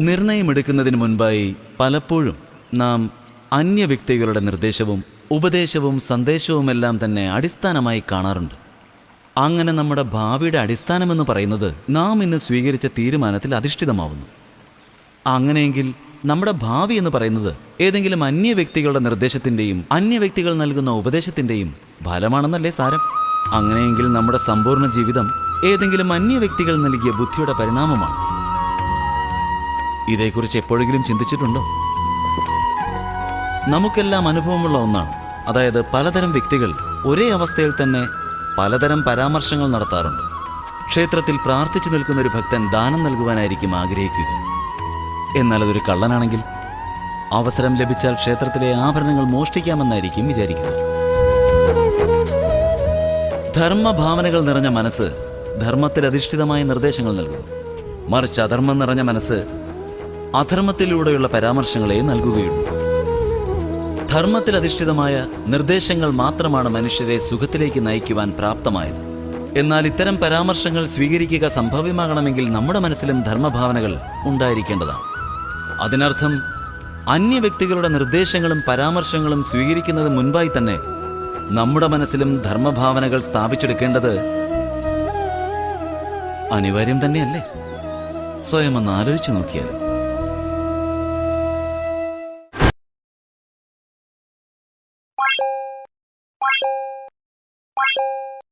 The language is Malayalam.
നിർണയമെടുക്കുന്നതിന് മുൻപായി പലപ്പോഴും നാം അന്യ വ്യക്തികളുടെ നിർദ്ദേശവും ഉപദേശവും സന്ദേശവുമെല്ലാം തന്നെ അടിസ്ഥാനമായി കാണാറുണ്ട്. അങ്ങനെ നമ്മുടെ ഭാവിയുടെ അടിസ്ഥാനമെന്ന് പറയുന്നത് നാം ഇന്ന് സ്വീകരിച്ച തീരുമാനത്തിൽ അധിഷ്ഠിതമാവുന്നു. അങ്ങനെയെങ്കിൽ നമ്മുടെ ഭാവി എന്ന് പറയുന്നത് ഏതെങ്കിലും അന്യ വ്യക്തികളുടെ നിർദ്ദേശത്തിന്റെയും അന്യ വ്യക്തികൾ നൽകുന്ന ഉപദേശത്തിന്റെയും ഫലമാണെന്നല്ലേ സാരം? അങ്ങനെയെങ്കിൽ നമ്മുടെ സമ്പൂർണ ജീവിതം ഏതെങ്കിലും അന്യ വ്യക്തികൾ നൽകിയ ബുദ്ധിയുടെ പരിണാമമാണ്. ഇതേക്കുറിച്ച് എപ്പോഴെങ്കിലും ചിന്തിച്ചിട്ടുണ്ടോ? നമുക്കെല്ലാം അനുഭവമുള്ള ഒന്നാണ്. അതായത് പലതരം വ്യക്തികൾ ഒരേ അവസ്ഥയിൽ തന്നെ പലതരം പരാമർശങ്ങൾ നടത്താറുണ്ട്. ക്ഷേത്രത്തിൽ പ്രാർത്ഥിച്ചു നിൽക്കുന്ന ഒരു ഭക്തൻ ദാനം നൽകുവാനായിരിക്കും ആഗ്രഹിക്കുക. എന്നാൽ അതൊരു കള്ളനാണെങ്കിൽ അവസരം ലഭിച്ചാൽ ക്ഷേത്രത്തിലെ ആഭരണങ്ങൾ മോഷ്ടിക്കാമെന്നായിരിക്കും വിചാരിക്കുക. ധർമ്മഭാവനകൾ നിറഞ്ഞ മനസ്സ് ധർമ്മത്തിൽ അധിഷ്ഠിതമായ നിർദ്ദേശങ്ങൾ നൽകുന്നു. മറിച്ച് അധർമ്മം നിറഞ്ഞ മനസ്സ് അധർമ്മത്തിലൂടെയുള്ള പരാമർശങ്ങളെ നൽകുകയുള്ളൂ. ധർമ്മത്തിൽ അധിഷ്ഠിതമായ നിർദ്ദേശങ്ങൾ മാത്രമാണ് മനുഷ്യരെ സുഖത്തിലേക്ക് നയിക്കുവാൻ പ്രാപ്തമായത്. എന്നാൽ ഇത്തരം പരാമർശങ്ങൾ സ്വീകരിക്കുക സംഭവ്യമാകണമെങ്കിൽ നമ്മുടെ മനസ്സിലും ധർമ്മഭാവനകൾ ഉണ്ടായിരിക്കേണ്ടതാണ്. അതിനർത്ഥം അന്യ വ്യക്തികളുടെ നിർദ്ദേശങ്ങളും പരാമർശങ്ങളും സ്വീകരിക്കുന്നത് മുൻപായി തന്നെ നമ്മുടെ മനസ്സിലും ധർമ്മഭാവനകൾ സ്ഥാപിച്ചെടുക്കേണ്ടത് അനിവാര്യം തന്നെയല്ലേ? സ്വയം ഒന്ന് ആലോചിച്ചു നോക്കിയാൽ you